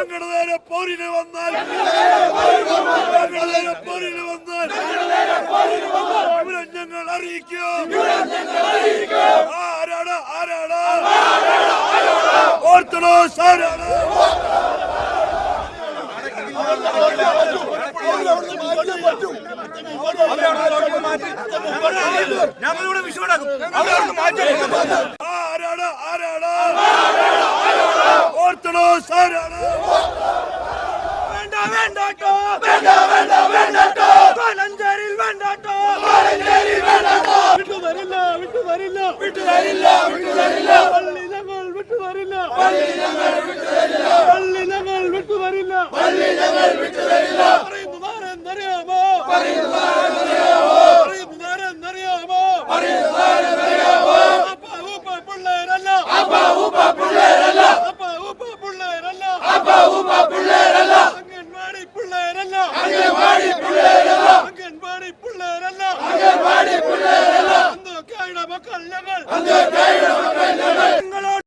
ഞങ്ങളുടെ നേരെ പോരിന് വന്നാൽ. ഞങ്ങളുടെ നേരെ പോരിന് വന്നാൽ. ഞങ്ങൾ അറിയിക്കും. ആരാണ്? ആരാണ്? ഓർത്തഡോക്സ് ആരാണ്? ഞങ്ങളിവിടെ വിഷുവടാക്കും. ആരാണ്? ആരാണ്? ഓർത്തഡോക്സ് സാരാണ് വേണ്ട വേണ്ടാട്ടോ. വേണ്ട വേണ്ട വേണ്ടാട്ടോ. പാലഞ്ചേരിയിൽ വേണ്ടാട്ടോ. പാലഞ്ചേരിയിൽ വേണ്ടാട്ടോ. വിട്ടുതരില്ല വിട്ടുതരില്ല പള്ളി ഞങ്ങൾ വിട്ടുതരില്ല പള്ളി ഞങ്ങൾ വിട്ടുതരില്ല പള്ളി ഞങ്ങൾ പള്ളി ഞങ്ങൾ വിട്ടുതരില്ല പറയുന്നതാരെന്നറിയാമോ പറയുന്നതാരെന്നറിയാമോ அங்கன்வாடி பிள்ளைகளா அங்கன்வாடி பிள்ளைகளா அங்கன்வாடி பிள்ளைகளா அந்த கைட மக்கள் நாங்கள் அந்த